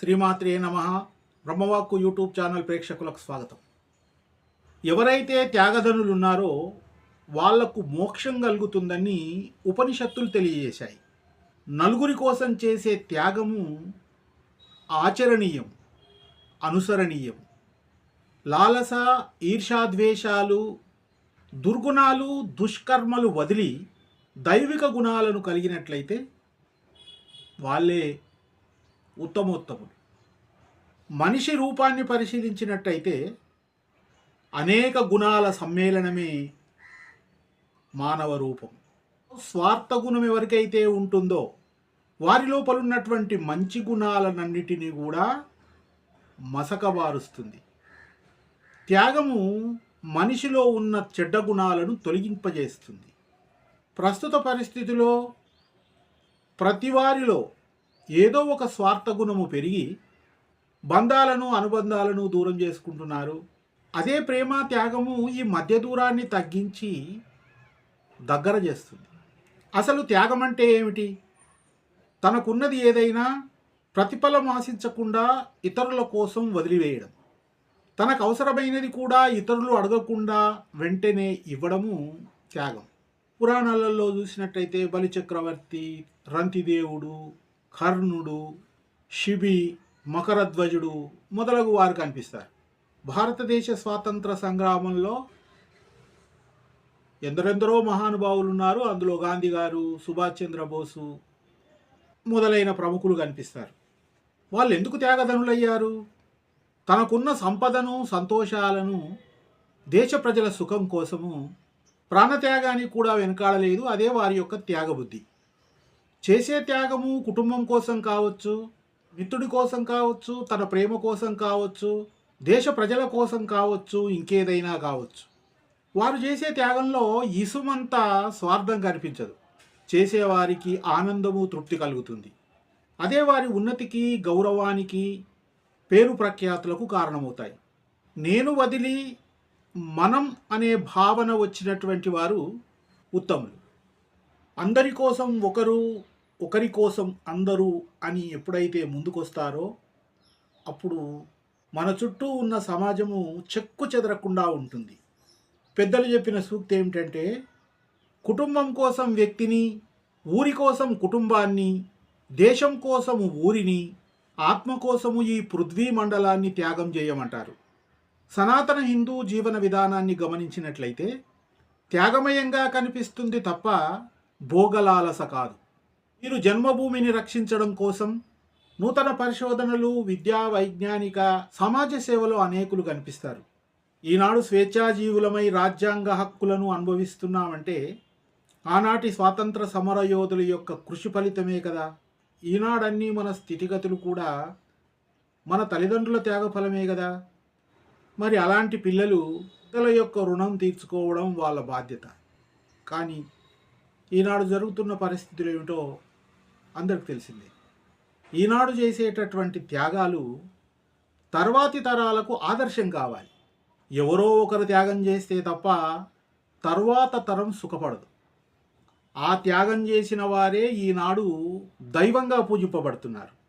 శ్రీమాత్రే నమ. బ్రహ్మవాక్కు YouTube channel ప్రేక్షకులకు స్వాగతం. ఎవరైతే త్యాగధనులు ఉన్నారో వాళ్ళకు మోక్షం కలుగుతుందని ఉపనిషత్తులు తెలియజేశాయి. నలుగురి కోసం చేసే త్యాగము ఆచరణీయం అనుసరణీయం లాలస ఈర్షాద్వేషాలు దుర్గుణాలు దుష్కర్మలు వదిలి దైవిక గుణాలను కలిగినట్లయితే వాళ్ళే ఉత్తమోత్తముడు. మనిషి రూపాన్ని పరిశీలించినట్టయితే అనేక గుణాల సమ్మేళనమే మానవ రూపం. స్వార్థ గుణం ఎవరికైతే ఉంటుందో వారి లోపల ఉన్నటువంటి మంచి గుణాలన్నిటినీ కూడా మసకబారుస్తుంది. త్యాగము మనిషిలో ఉన్న చెడ్డ గుణాలను తొలగింపజేస్తుంది. ప్రస్తుత పరిస్థితిలో ప్రతి వారిలో ఏదో ఒక స్వార్థ గుణము పెరిగి బంధాలను అనుబంధాలను దూరం చేసుకుంటున్నారు. అదే ప్రేమ త్యాగము ఈ మధ్య దూరాన్ని తగ్గించి దగ్గర చేస్తుంది. అసలు త్యాగం అంటే ఏమిటి? తనకున్నది ఏదైనా ప్రతిఫలం ఆశించకుండా ఇతరుల కోసం వదిలివేయడం. తనకు అవసరమైనది కూడా ఇతరులు అడగకుండా వెంటనే ఇవ్వడము త్యాగం. పురాణాలలో చూసినట్టయితే బలిచక్రవర్తి రంతిదేవుడు కర్ణుడు శిబి మకరధ్వజుడు మొదలగు వారు కనిపిస్తారు. భారతదేశ స్వాతంత్ర సంగ్రామంలో ఎందరెందరో మహానుభావులు ఉన్నారు అందులో గాంధీ గారు సుభాష్ చంద్రబోసు మొదలైన ప్రముఖులు కనిపిస్తారు. వాళ్ళు ఎందుకు త్యాగధనులయ్యారు? తనకున్న సంపదను సంతోషాలను దేశ ప్రజల సుఖం కోసము ప్రాణత్యాగానికి కూడా వెనకాడలేదు. అదే వారి యొక్క త్యాగబుద్ధి. చేసే త్యాగము కుటుంబం కోసం కావచ్చు మిత్రుడి కోసం కావచ్చు తన ప్రేమ కోసం కావచ్చు దేశ ప్రజల కోసం కావచ్చు ఇంకేదైనా కావచ్చు. వారు చేసే త్యాగంలో ఇసుమంతా స్వార్థం కనిపించదు. చేసేవారికి ఆనందము తృప్తి కలుగుతుంది. అదే వారి ఉన్నతికి గౌరవానికి పేరు ప్రఖ్యాతులకు కారణమవుతాయి. నేను వదిలి మనం అనే భావన వచ్చినటువంటి వారు ఉత్తములు. అందరి కోసం ఒకరు ఒకరి కోసం అందరూ అని ఎప్పుడైతే ముందుకొస్తారో అప్పుడు మన చుట్టూ ఉన్న సమాజము చెక్కు చెదరకుండా ఉంటుంది. పెద్దలు చెప్పిన సూక్తి ఏమిటంటే కుటుంబం కోసం వ్యక్తిని ఊరి కోసం కుటుంబాన్ని దేశం కోసము ఊరిని ఆత్మ కోసము ఈ పృథ్వీ మండలాన్ని త్యాగం చేయమంటారు. సనాతన హిందూ జీవన విధానాన్ని గమనించినట్లయితే త్యాగమయంగా కనిపిస్తుంది తప్ప భోగలాలస కాదు. వీరు జన్మభూమిని రక్షించడం కోసం నూతన పరిశోధనలు విద్యా వైజ్ఞానిక సమాజ సేవలో అనేకులు కనిపిస్తారు. ఈనాడు స్వేచ్ఛాజీవులమై రాజ్యాంగ హక్కులను అనుభవిస్తున్నామంటే ఆనాటి స్వాతంత్ర సమరయోధుల యొక్క కృషి ఫలితమే కదా. ఈనాడన్నీ మన స్థితిగతులు కూడా మన తల్లిదండ్రుల త్యాగఫలమే కదా. మరి అలాంటి పిల్లలు పిల్లల యొక్క రుణం తీర్చుకోవడం వాళ్ళ బాధ్యత. కానీ ఈనాడు జరుగుతున్న పరిస్థితులు ఏమిటో అందరికి తెలిసిందే. ఈనాడు చేసేటటువంటి త్యాగాలు తర్వాతి తరాలకు ఆదర్శం కావాలి. ఎవరో ఒకరు త్యాగం చేస్తే తప్ప తర్వాత తరం సుఖపడదు. ఆ త్యాగం చేసిన వారే ఈనాడు దైవంగా పూజింపబడుతున్నారు.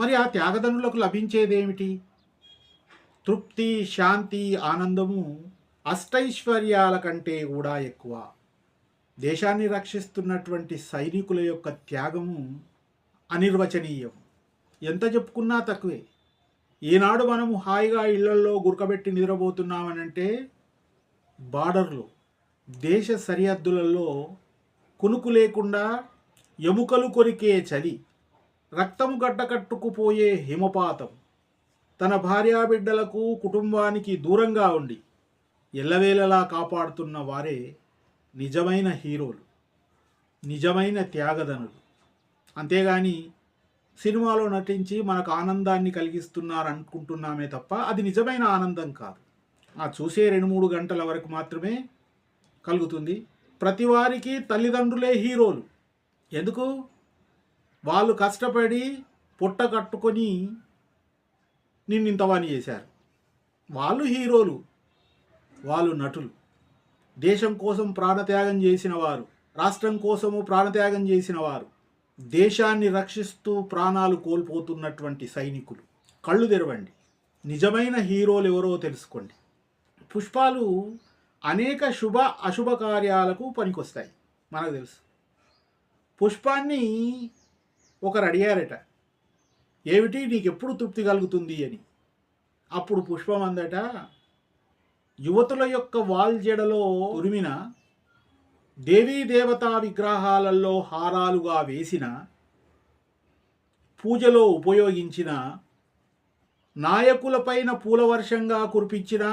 మరి ఆ త్యాగదనులకు లభించేదేమిటి? తృప్తి శాంతి ఆనందము అష్టైశ్వర్యాల కంటే కూడా ఎక్కువ. దేశాన్ని రక్షిస్తున్నటువంటి సైనికుల యొక్క త్యాగము అనిర్వచనీయం. ఎంత చెప్పుకున్నా తక్కువే. ఈనాడు మనము హాయిగా ఇళ్ళల్లో గురకబెట్టి నిద్రపోతున్నామనంటే బార్డర్లు దేశ సరిహద్దులలో కునుకు లేకుండా ఎముకలు కొరికే చలి రక్తము గడ్డకట్టుకుపోయే హిమపాతం తన భార్యాబిడ్డలకు కుటుంబానికి దూరంగా ఉండి ఎల్లవేళలా కాపాడుతున్న వారే నిజమైన హీరోలు నిజమైన త్యాగధనులు. అంతేగాని సినిమాలో నటించి మనకు ఆనందాన్ని కలిగిస్తున్నారు అనుకుంటున్నామే తప్ప అది నిజమైన ఆనందం కాదు. ఆ చూసే రెండు మూడు గంటల వరకు మాత్రమే కలుగుతుంది. ప్రతి వారికి తల్లిదండ్రులే హీరోలు. ఎందుకు? వాళ్ళు కష్టపడి పుట్ట కట్టుకొని నిన్ను ఇంతవాణి చేశారు. వాళ్ళు హీరోలు వాళ్ళు నటులు. దేశం కోసం ప్రాణత్యాగం చేసిన వారు రాష్ట్రం కోసము ప్రాణత్యాగం చేసిన వారు దేశాన్ని రక్షిస్తూ ప్రాణాలు కోల్పోతున్నటువంటి సైనికులు. కళ్ళు తెరవండి. నిజమైన హీరోలు ఎవరో తెలుసుకోండి. పుష్పాలు అనేక శుభ అశుభ కార్యాలకు పనికొస్తాయి. మనకు తెలుసు. పుష్పాన్ని ఒకరు అడిగారట ఏమిటి నీకు ఎప్పుడు తృప్తి కలుగుతుంది అని. అప్పుడు పుష్పం అందట యువతుల యొక్క వాల్జెడలో ఉరిమిన దేవీ దేవతా విగ్రహాలలో హారాలుగా వేసిన పూజలో ఉపయోగించిన నాయకులపైన పూలవర్షంగా కురిపించిన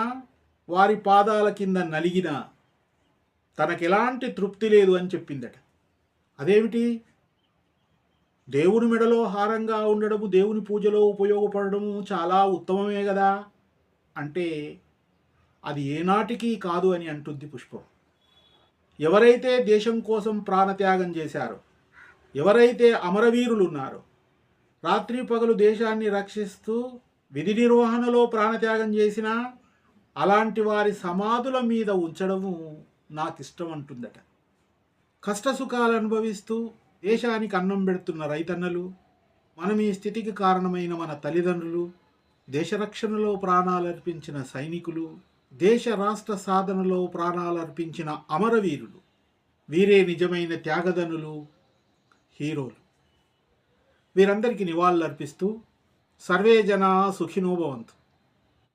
వారి పాదాల కింద నలిగిన తనకెలాంటి తృప్తి లేదు అని చెప్పిందట. అదేమిటి? దేవుని మెడలో హారంగా ఉండడము దేవుని పూజలో ఉపయోగపడడము చాలా ఉత్తమమే కదా? అంటే అది ఏనాటికి కాదు అని అంటుంది పుష్పం. ఎవరైతే దేశం కోసం ప్రాణత్యాగం చేశారో ఎవరైతే అమరవీరులు ఉన్నారో రాత్రి పగలు దేశాన్ని రక్షిస్తూ విధి నిర్వహణలో ప్రాణత్యాగం చేసినా అలాంటి వారి సమాధుల మీద ఉంచడము నాకు ఇష్టం అంటుందట. కష్టసుఖాలు అనుభవిస్తూ దేశానికి అన్నం పెడుతున్న రైతన్నలు మనం ఈ స్థితికి కారణమైన మన తల్లిదండ్రులు దేశరక్షణలో ప్రాణాలర్పించిన సైనికులు దేశ రాష్ట్ర సాధనలో ప్రాణాలు అర్పించిన అమరవీరులు వీరే నిజమైన త్యాగదనులు హీరోలు. వీరందరికీ నివాళులర్పిస్తూ సర్వే జన సుఖినోభవంతు